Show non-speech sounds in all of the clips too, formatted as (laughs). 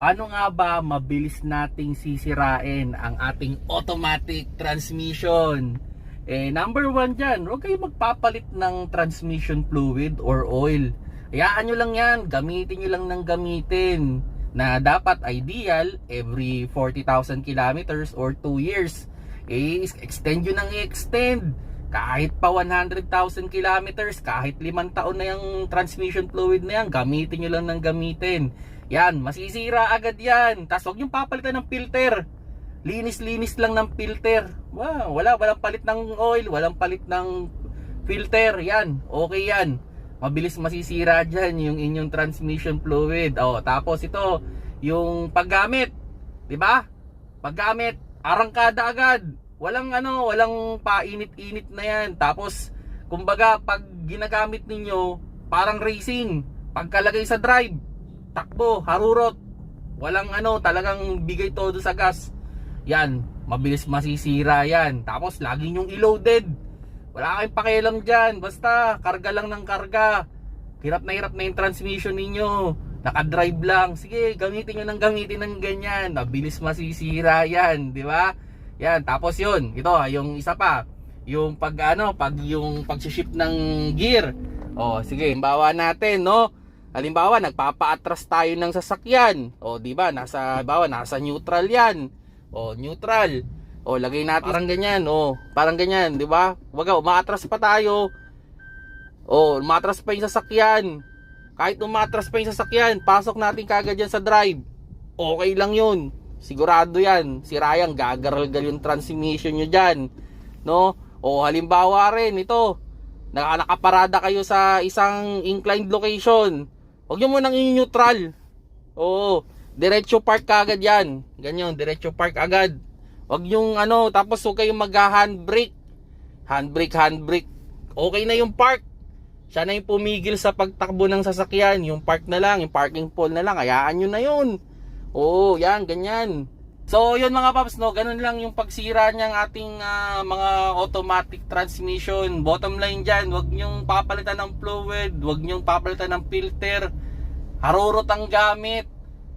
Paano nga ba mabilis nating sisirain ang ating automatic transmission? Eh, number one dyan, huwag kayo magpapalit ng transmission fluid or oil. Hayaan nyo lang yan, gamitin nyo lang ng gamitin. Na dapat ideal, every 40,000 kilometers or 2 years. Eh, extend nyo nang i-extend. Kahit pa 100,000 kilometers, kahit limang taon na yung transmission fluid na yan, gamitin nyo lang ng gamitin. Yan, masisira agad yan. Tapos huwag yung papalitan ng filter. Linis-linis lang ng filter. Wow, wala, walang palit ng oil, walang palit ng filter. Yan, okay yan. Mabilis masisira dyan yung inyong transmission fluid. Oh, tapos ito, yung paggamit. 'Di ba? Paggamit, arangkada agad. Walang ano, walang painit-init na yan. Tapos, kumbaga, pag ginagamit ninyo, parang racing. Pagkalagay sa drive, takbo, harurot. Walang ano, talagang bigay todo sa gas. Yan, mabilis masisira yan. Tapos lagi nyong i-loaded. Wala kayong pakialam dyan. Basta, karga lang ng karga. Hirap na hirap na yung transmission ninyo. Nakadrive lang. Sige, gamitin nyo ng gamitin ng ganyan. Mabilis masisira yan, di ba? Yan, tapos yun. Ito, ah, yung isa pa. Yung pag ano, pag yung pag-shift ng gear. Oh, sige, bawa natin, no? Halimbawa, nagpapa-atras tayo ng sasakyan. O, di ba? Nasa, bawa, nasa neutral yan. O, neutral. O, lagay natin parang ganyan. O, parang ganyan, di ba? Wag umaatras pa tayo. O, umatras pa yung sasakyan. Kahit umatras pa yung sasakyan, pasok natin kagad yan sa drive. Okay lang yun. Sigurado yan. Si Ryan, gagaralgal yung transmission nyo dyan. No? O, halimbawa rin, ito. Naka- Nakaparada kayo sa isang inclined location. Huwag nyo munang i-neutral. Oo. Diretso park kagad yan. Ganyan, diretso park agad. Huwag yung ano, tapos huwag kayong mag-handbrake. Handbrake, handbrake. Okay na yung park. Siya na yung pumigil sa pagtakbo ng sasakyan. Yung park na lang, yung parking pole na lang. Hayaan nyo na yun. Oo, yan, ganyan. So, yun mga paps, no, ganun lang yung pagsira niyang ating ah, mga automatic transmission. Bottom line dyan, wag niyong papalitan ng fluid, wag niyong papalitan ng filter. Harurot ang gamit.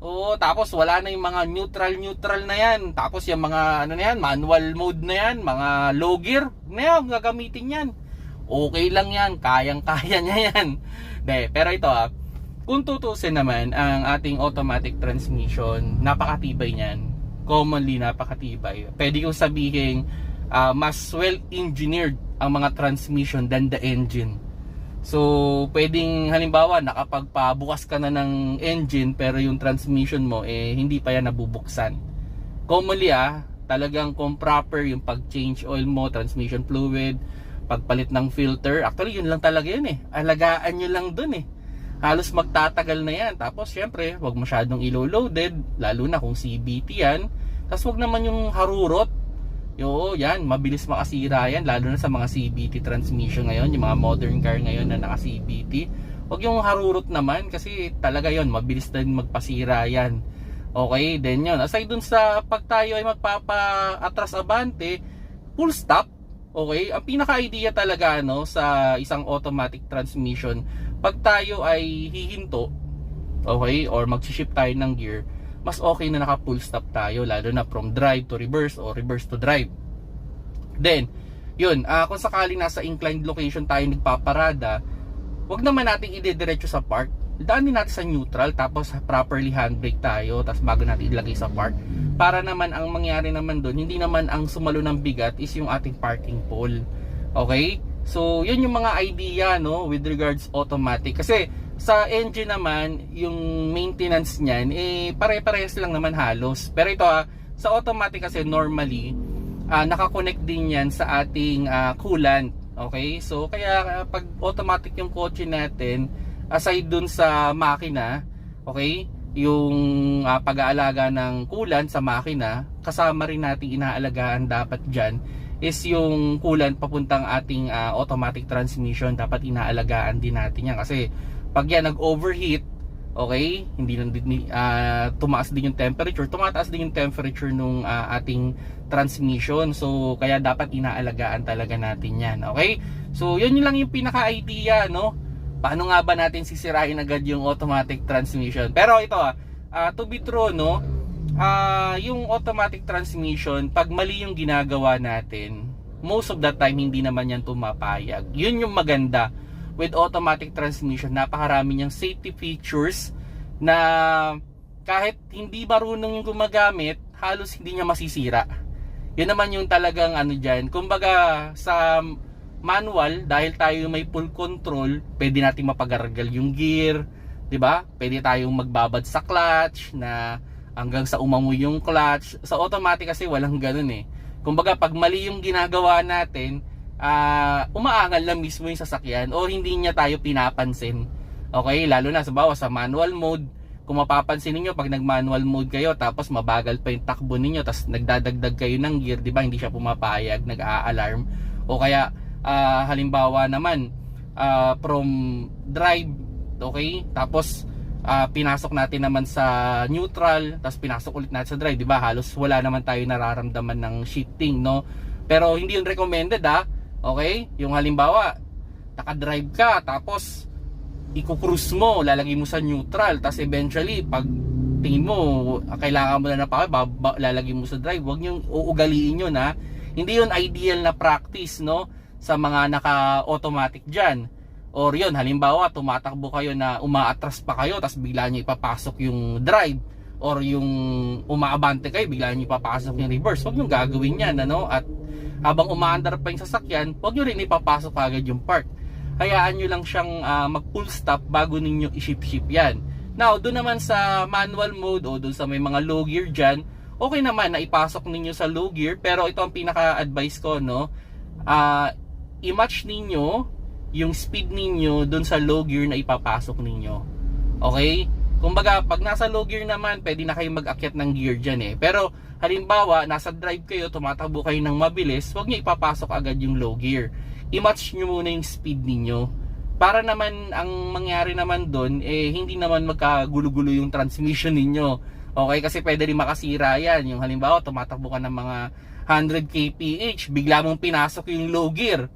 Oo, tapos wala na yung mga neutral neutral na yan. Tapos yung mga ano na yan, manual mode na yan, mga low gear, na yan, gagamitin yan. Okay lang yan, kayang-kaya (laughs) niya yan. De, pero ito ah, kung tutusin naman ang ating automatic transmission, napakatibay niyan. Commonly napakatibay. Pwede kong sabihin ah, mas well-engineered ang mga transmission than the engine. So, pwedeng halimbawa nakapagpabukas ka na ng engine pero yung transmission mo eh hindi pa yan nabubuksan. Commonly ah, talagang kung proper yung pag-change oil mo, transmission fluid, pagpalit ng filter, actually yun lang talaga yun eh. Alagaan nyo lang dun eh. Halos magtatagal na yan. Tapos syempre, wag masyadong ilo-loaded, lalo na kung CBT yan. Tapos wag naman yung harurot. Yo, yan, mabilis makasira yan lalo na sa mga CBT transmission ngayon, yung mga modern car ngayon na naka CBT. Wag yung harurot naman kasi talaga yon mabilis din magpasira yan. Okay, then yun. Aside dun sa pag tayo ay magpapa-atras abante, full stop. Okay, ang pinaka-idea talaga no sa isang automatic transmission, pag tayo ay hihinto, okay, or mag-shift tayo ng gear, mas okay na naka full stop tayo lalo na from drive to reverse or reverse to drive. Then, yun, ah, kung sakaling nasa inclined location tayo nagpaparada, wag naman nating idediretso sa park. Daanin natin sa neutral tapos properly handbrake tayo tapos bago natin ilagay sa park. Para naman ang mangyari naman doon, hindi naman ang sumalo ng bigat is yung ating parking pole. Okay? So, yun yung mga idea no with regards automatic kasi sa engine naman, yung maintenance niyan eh pare-parehas lang naman halos. Pero ito ah, sa automatic kasi normally ah, nakakonect din yan sa ating ah, coolant. Okay? So, kaya ah, pag automatic yung kotse natin, aside dun sa makina, okay, yung ah, pag-aalaga ng coolant sa makina, kasama rin nating inaalagaan dapat dyan is yung coolant papuntang ating ah, automatic transmission dapat inaalagaan din natin yan kasi pag yan nag-overheat okay hindi lang din ah, tumaas din yung temperature. Tumataas din yung temperature nung ah, ating transmission. So kaya dapat inaalagaan talaga natin yan okay? So yun yun lang yung pinaka idea no? Paano nga ba natin sisirain agad yung automatic transmission? Pero ito ah, to be true, no? Ah, yung automatic transmission, pag mali yung ginagawa natin, most of the time hindi naman yan tumapayag. Yun yung maganda with automatic transmission, napakarami niyang safety features na kahit hindi marunong yung gumagamit, halos hindi niya masisira. Yun naman yung talagang ano dyan. Kumbaga sa manual, dahil tayo may full control, pwede natin mapagaragal yung gear, 'di ba? Pwede tayong magbabad sa clutch na hanggang sa umamoy yung clutch. Sa automatic kasi walang ganun eh. Kumbaga pag mali yung ginagawa natin, ah umaangal lang mismo yung sasakyan o hindi niya tayo pinapansin. Okay, lalo na sa bawa sa manual mode, kung mapapansin niyo pag nag-manual mode kayo tapos mabagal pa yung takbo ninyo tapos nagdadagdag kayo ng gear, 'di ba? Hindi siya pumapayag, nag-a-alarm o kaya ah, halimbawa naman ah, from drive, okay? Tapos ah, pinasok natin naman sa neutral, tapos pinasok ulit natin sa drive, 'di ba? Halos wala naman tayo nararamdaman ng shifting, no? Pero hindi yun recommended, ah. Okay? Yung halimbawa, naka-drive ka tapos iko-cruise mo, lalagay mo sa neutral, tapos eventually pag tingin mo ah, kailangan mo na na pa lalagay mo sa drive, wag niyo uugaliin yun ha. Hindi yun ideal na practice no sa mga naka-automatic diyan. Or yun, halimbawa tumatakbo kayo na umaatras pa kayo tapos bigla niyo ipapasok yung drive or yung umaabante kayo bigla niyo ipapasok yung reverse. Wag niyo gagawin yan ano at habang umaandar pa yung sasakyan, wag niyo rin ipapasok agad yung park hayaan nyo lang siyang ah, mag full stop bago ninyo i-ship-ship yan. Now, doon naman sa manual mode o doon sa may mga low gear dyan, okay naman na ipasok ninyo sa low gear pero ito ang pinaka-advice ko, no? Ah, i-match ninyo yung speed ninyo doon sa low gear na ipapasok ninyo. Okay? Kumbaga, pag nasa low gear naman, pwede na kayong mag-akyat ng gear dyan eh. Pero, halimbawa, nasa drive kayo, tumatakbo kayo ng mabilis, huwag nyo ipapasok agad yung low gear. I-match nyo muna yung speed ninyo. Para naman ang mangyari naman doon eh hindi naman magkagulo-gulo yung transmission ninyo. Okay kasi pwede rin makasira yan. Yung halimbawa tumatakbo ka ng mga 100 kph bigla mong pinasok yung low gear.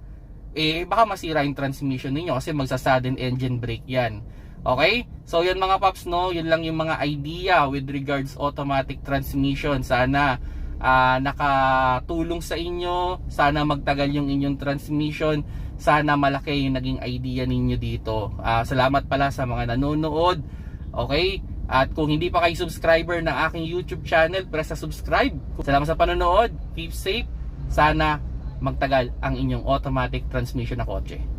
Eh baka masira yung transmission ninyo kasi magsa sudden engine brake yan okay so yun mga paps no yun lang yung mga idea with regards automatic transmission sana ah, nakatulong sa inyo. Sana magtagal yung inyong transmission. Sana malaki yung naging idea ninyo dito. Ah, salamat pala sa mga nanonood. Okay? At kung hindi pa kayo subscriber ng aking YouTube channel, press sa subscribe. Salamat sa panonood. Keep safe. Sana magtagal ang inyong automatic transmission na kotse.